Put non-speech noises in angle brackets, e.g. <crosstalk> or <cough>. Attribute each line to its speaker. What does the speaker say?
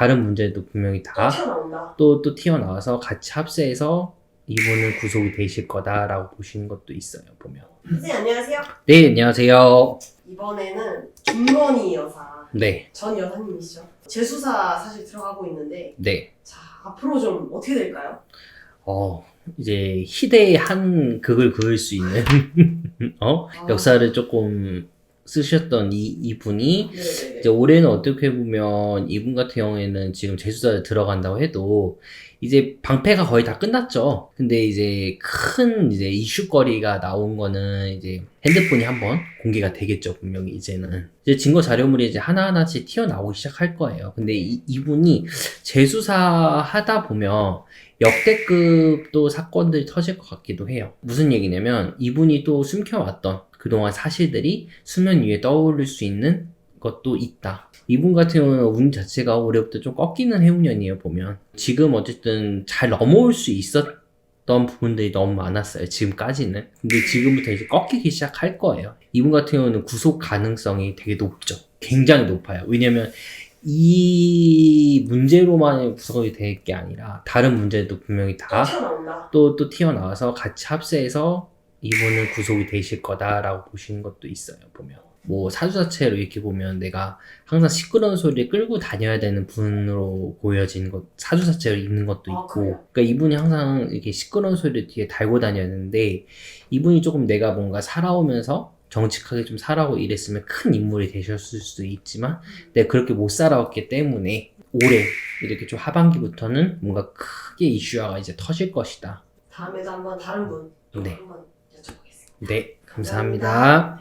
Speaker 1: 다른 문제도 분명히 또다
Speaker 2: 튀어나온다.
Speaker 1: 또, 또 튀어나와서 같이 합세해서 이분은 구속이 되실 거다라고 보시는 것도 있어요, 보면.
Speaker 2: 선생님 안녕하세요.
Speaker 1: 네, 안녕하세요.
Speaker 2: 이번에는 김건희 여사
Speaker 1: 네,
Speaker 2: 전 여사님이시죠. 재수사 사실 들어가고 있는데
Speaker 1: 네.
Speaker 2: 자 앞으로 좀 어떻게 될까요?
Speaker 1: 어, 이제 희대의 한 극을 그을 수 있는, <laughs> 어?
Speaker 2: 아.
Speaker 1: 역사를 조금 쓰셨던 이, 이분이
Speaker 2: 네네네.
Speaker 1: 이제 올해는 어떻게 보면 이분 같은 경우에는 지금 재수사에 들어간다고 해도 이제 방패가 거의 다 끝났죠. 근데 이제 큰 이제 이슈거리가 나온 거는 이제 핸드폰이 한번 공개가 되겠죠. 분명히 이제는 이제 증거 자료물이 이제 하나하나씩 튀어나오기 시작할 거예요. 근데 이, 이분이 재수사 하다 보면 역대급 또 사건들이 터질 것 같기도 해요. 무슨 얘기냐면 이분이 또 숨겨왔던 그동안 사실들이 수면 위에 떠오를 수 있는 것도 있다. 이분 같은 경우는 운 자체가 올해부터 좀 꺾이는 해운년이에요, 보면. 지금 어쨌든 잘 넘어올 수 있었던 부분들이 너무 많았어요, 지금까지는. 근데 지금부터 이제 꺾이기 시작할 거예요. 이분 같은 경우는 구속 가능성이 되게 높죠. 굉장히 높아요. 왜냐면 이 문제로만 구속이 될 게 아니라 다른 문제도 분명히 또다
Speaker 2: 튀어나온다.
Speaker 1: 또, 또 튀어나와서 같이 합세해서 이분은 구속이 되실 거다라고 보시는 것도 있어요, 보면. 뭐, 사주 자체로 이렇게 보면 내가 항상 시끄러운 소리를 끌고 다녀야 되는 분으로 보여지는 것, 사주 자체로 있는 것도
Speaker 2: 아,
Speaker 1: 있고.
Speaker 2: 그래요?
Speaker 1: 그러니까 이분이 항상 이렇게 시끄러운 소리를 뒤에 달고 다녔는데, 이분이 조금 내가 뭔가 살아오면서 정직하게 좀 살아오고 이랬으면 큰 인물이 되셨을 수도 있지만, 내가 그렇게 못 살아왔기 때문에, 올해 이렇게 좀 하반기부터는 뭔가 크게 이슈화가 이제 터질 것이다.
Speaker 2: 다음에도 한번 다른 분또
Speaker 1: 네.
Speaker 2: 한번 여쭤보겠습니다.
Speaker 1: 네, 감사합니다.